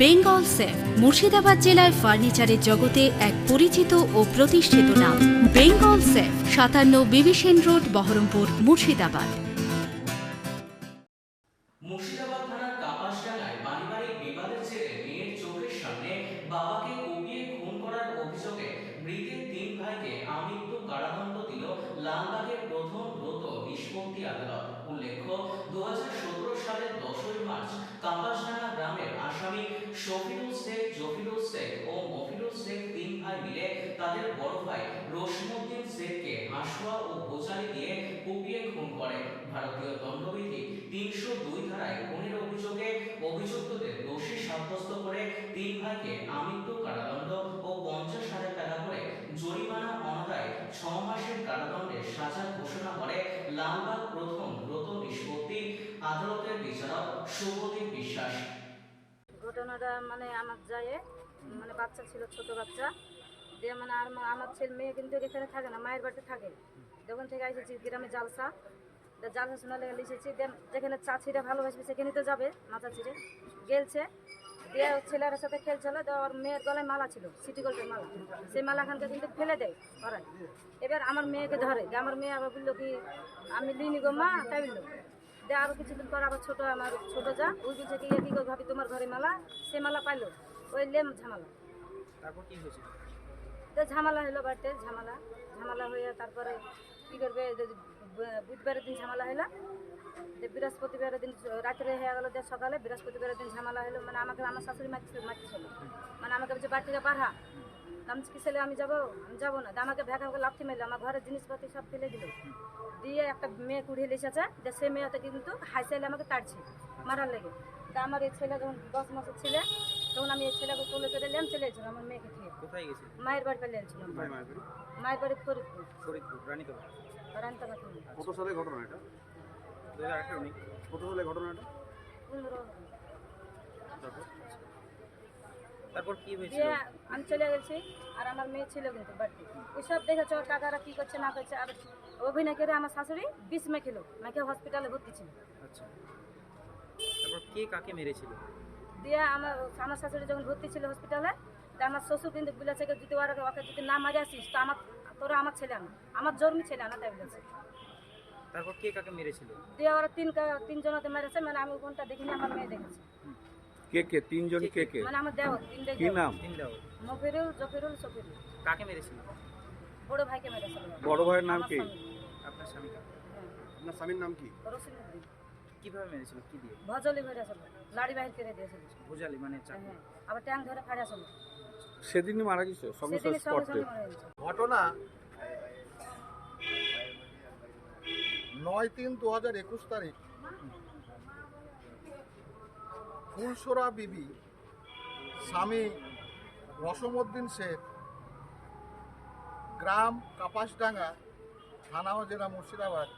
Bengal safe, Murshidabad জেলায় ফার্নিচারের জগতে এক পরিচিত ও প্রতিষ্ঠিত নাম। বেঙ্গল সেফ, সাতান্ন বিবিসেন রোড, বহরমপুর, মুর্শিদাবাদ। উল্লেখ্য, দু সালের দশই মার্চ শফিরুল শেখ জফিরুল শেখ ও মফিরুল শেখ তিন ভাই মিলে তাদের বড় ভাই রশিমুদ্দিন শেখকে হাসুয়া ও বোচালি দিয়ে কুপিয়ে খুন করে। ভারতীয় দণ্ডবিধি তিনশো দুই ধারায় খুনের অভিযোগে অভিযুক্তদের দোষী সাব্যস্ত করে তিন ভাইকে আমৃত্যু কারাদণ্ড ও পঞ্চাশ হাজার টাকা করে জরিমানা অনাদায় ছ মাসের কারাদণ্ডের সাজা ঘোষণা করে লালবাগ প্রথম দ্রুত নিষ্পত্তি আদালতের বিচারক শুভদীপ বিশ্বাস। ঘটনাটা মানে আমার যায় মানে বাচ্চা ছিল, ছোট বাচ্চা। দিয়ে মানে আর আমার ছেলে, মেয়ে কিন্তু এখানে থাকে না, মায়ের বাড়িতে থাকে। যখন থেকে এসেছি গ্রামে জালসা। জালসা শোনা লেগে লিখেছি, দেন যেখানে চাচিরা ভালোবাসবে সেখানে তো যাবে না চাচিরে। গেলছে, দিয়ে ছেলের সাথে খেলছিল তো ওর মেয়ের গলায় মালা ছিল, সিটি গোল্ডের মালা। সেই মালাখানকে কিন্তু ফেলে দেয় ওরা। এবার আমার মেয়েকে ধরে আমার মেয়ে আবার বলল কি, আমি লিনি গো মা, তাই বলল। দিয়ে আরও কিছুদিন পর আবার ছোট আমার ছোট যা ওই বলছে কি কি ভাবি তোমার ঘরে মালা সে মালা পাইলো ওই লেম ঝামেলা। তারপর কি হয়েছিল তো ঝামেলা হলো বাড়িতে ঝামেলা ঝামেলা হয়ে তারপরে কি করবে বুধবারের দিন ঝামেলা হলো যে বৃহস্পতিবারের দিন রাত্রে হয়ে গেলো যে সকালে বৃহস্পতিবারের দিন ঝামেলা হলো মানে আমাকে আমার শাশুড়ি মারছিল মারছিল মানে আমাকে বলছে বাড়ি থেকে পাঠা আমি কি ছেলে আমি যাব? আমি যাব না। আমাকে ভ্যাক আমাকে লাফি মেরলো আমার ঘরের জিনিসপাতি সব ফেলে দিল। দিয়ে একটা মেয়ে কুড়িয়ে লিখেছে যে সে মেয়েটা কিন্তু হাই হাইসাইলে আমাকে তাড়ছে মারার লেগে। তা আমার এই ছেলে যখন দশ মাসের ছেলে তখন আমি এই ছেলেকে কোলে করে নিলাম চলে এসেছিলাম আমার মেয়েকে খেয়ে। কোথায় মায়ের বাড়ি পেলে এসেছিলাম মায়ের বাড়ি? মায়ের ফরিদপুর। ফরিদপুর রানীতলা। কত সালে ঘটনা এটা? কত সালে ঘটনা এটা? পনেরো তারপর কি হয়েছিল? আমি চলে গেছি আর আমার মেয়ে ছিল কিন্তু বাড়িতে। ওইসব দেখেছ ওর কাকারা কি করছে না করছে আর অভিনয় করে আমার শাশুড়ি বিষ মেখেলো মেখে হসপিটালে ভর্তি ছিল। আচ্ছা। তারপর কে কাকে মেরেছিল? দিয়ে আমার আমার শাশুড়ি যখন ভর্তি ছিল হসপিটালে তা আমার শ্বশুর কিন্তু বলেছে যদি ওরা ওকে যদি না মারে আসিস তো আমার তোরা আমার ছেলে আনা। আমার জন্মি ছেলে আনা তাই বলেছে। তারপর কে কাকে মেরেছিল? দিয়ে ওরা তিন তিনজনতে মেরেছে মানে আমি কোনটা দেখিনি আমার মেয়ে দেখেছে। কে কে? তিনজন কে কে মানে আমার কি নাম? মফিরুল জফিরুল সফিরুল। কাকে মেরেছিল? বড় ভাইকে মেরেছে বড় ভাইয়ের নাম কি? আপনার স্বামী হ্যাঁ, আপনার স্বামীর নাম কি। কীভাবে মেরেছিল? কি দিয়ে? ভজলি মেরেছিল। লাড়ি বাহির করে দিয়েছিল। ভুজালি মানে চাকু হ্যাঁ। আবার ট্যাং ধরে সেদিনই মারা গেছে সঙ্গে সঙ্গে স্পটে গেছে। ঘটনা নয় তিন দু হাজার একুশ তারিখ। ফুলসোরা বিবি, স্বামী রসমউদ্দিন শেখ, গ্রাম কাপাসডাঙ্গা, থানা জেলা মুর্শিদাবাদ।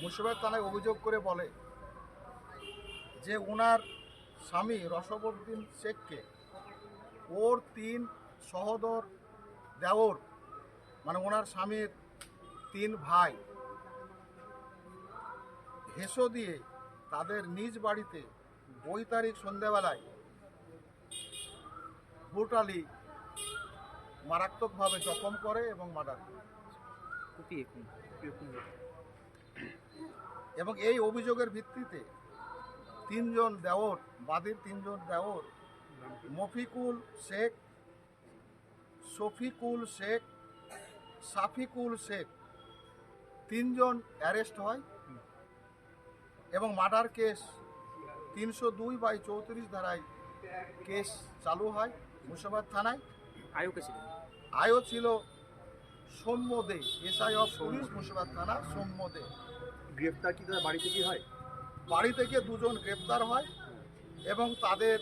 মুর্শিদাবাদ থানায় অভিযোগ করে বলে যে ওনার স্বামী রসমউদ্দিন শেখকে ওর তিন সহোদর দেওর মানে ওনার স্বামীর তিন ভাই, হেসো দিয়ে তাদের নিজ বাড়িতে ওই তারিখ সন্ধ্যাবেলায় ব্রুটালি মারাত্মকভাবে জখম করে এবং মার্ডার এবং এই অভিযোগের ভিত্তিতে তিনজন দেওর বাদীর তিনজন দেওর মফিকুল শেখ শফিকুল শেখ সাফিকুল শেখ তিনজন অ্যারেস্ট হয় এবং মার্ডার কেস তিনশো দুই বাই চৌত্রিশ ধারায় কেস চালু হয় মুর্শিদাবাদ থানায়। আয়ুকে ছিলেন আয়ও ছিল Soumya De SI of police Murshidabad থানা সৌম্য দে। গ্রেফতার কি তার বাড়িতে কি হয়? বাড়ি থেকে দুজন গ্রেপ্তার হয় এবং তাদের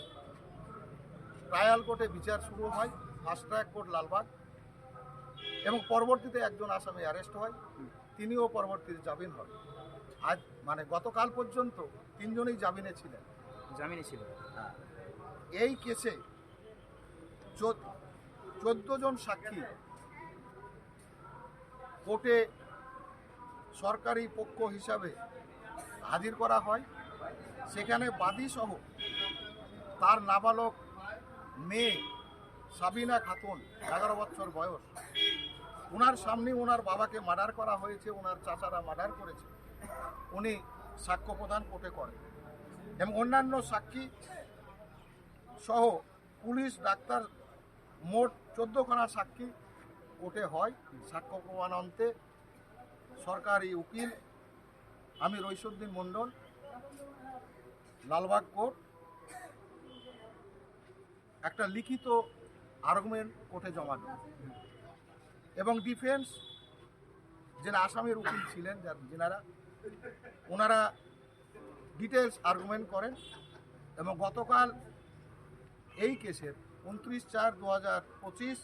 ট্রায়াল কোর্টে বিচার শুরু হয় ফার্স্ট ট্র্যাক কোর্ট লালবাগ। এবং পরবর্তীতে একজন আসামি অ্যারেস্ট হয় তিনিও পরবর্তীতে জামিন হন। আজ মানে গতকাল পর্যন্ত তিনজনেই জামিনে ছিলেন। জামিনে ছিল এই কেসে চোদ্দ জন সাক্ষী কোর্টে সরকারি পক্ষ হিসাবে হাজির করা হয়। সেখানে বাদী সহ তার নাবালক মেয়ে সাবিনা খাতুন এগারো বছর বয়স। ওনার সামনে ওনার বাবাকে মার্ডার করা হয়েছে ওনার চাচারা মার্ডার করেছে। উনি সাক্ষ্য প্রদান কোর্টে করেন এবং অন্যান্য সাক্ষী সহ পুলিশ, ডাক্তার মোট চোদ্দখানা সাক্ষী কোর্টে হয় সাক্ষ্য প্রমাণ অন্তে সরকারি উকিল আমি রইসুদ্দিন মণ্ডল, লালবাগ কোর্ট। একটা লিখিত আর্গুমেন্ট কোর্টে জমা দেন। এবং ডিফেন্স যিনি আসামের উকিল ছিলেন, যার- যিনারা ওনারা ডিটেলস আর্গুমেন্ট করেন এবং গতকাল এই কেসের উনত্রিশ চার দু হাজার পঁচিশ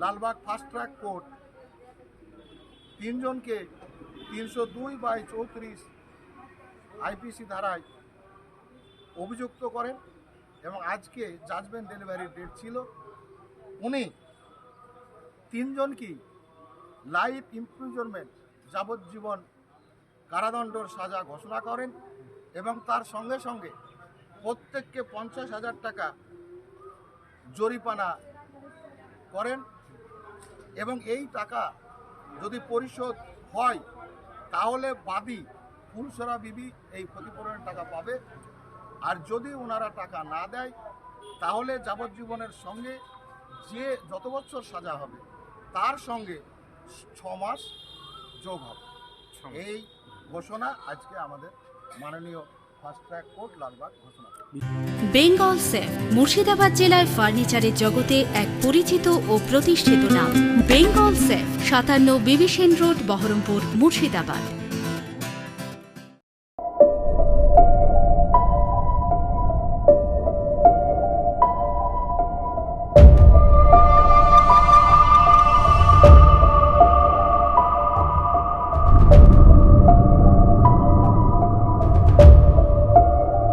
লালবাগ ফাস্ট ট্র্যাক কোর্ট তিনজনকে তিনশো দুই বাই চৌত্রিশ আইপিসি ধারায় অভিযুক্ত করেন এবং আজকে জাজমেন্ট ডেলিভারির ডেট ছিল। উনি তিনজনকেই লাইফ ইমপ্রিজনমেন্ট যাবজ্জীবন কারাদণ্ডর সাজা ঘোষণা করেন এবং তার সঙ্গে সঙ্গে প্রত্যেককে পঞ্চাশ হাজার টাকা জরিপানা করেন এবং এই টাকা যদি পরিশোধ হয়, তাহলে বাদী ফুলসরা বিবি এই ক্ষতিপূরণের টাকা পাবে। আর যদি ওনারা টাকা না দেয়, তাহলে যাবজ্জীবনের সঙ্গে যে যত বছর সাজা হবে, তার সঙ্গে ছ মাস যোগ হবে এই ঘোষণা আজকে আমাদের মাননীয় ফাস্ট ট্র্যাক ঘোষণা বেঙ্গল সেফ মুর্শিদাবাদ জেলায় ফার্নিচারের জগতে এক পরিচিত ও প্রতিষ্ঠিত নাম। বেঙ্গল সেফ সাতান্ন বিবিসেন রোড বহরমপুর মুর্শিদাবাদ।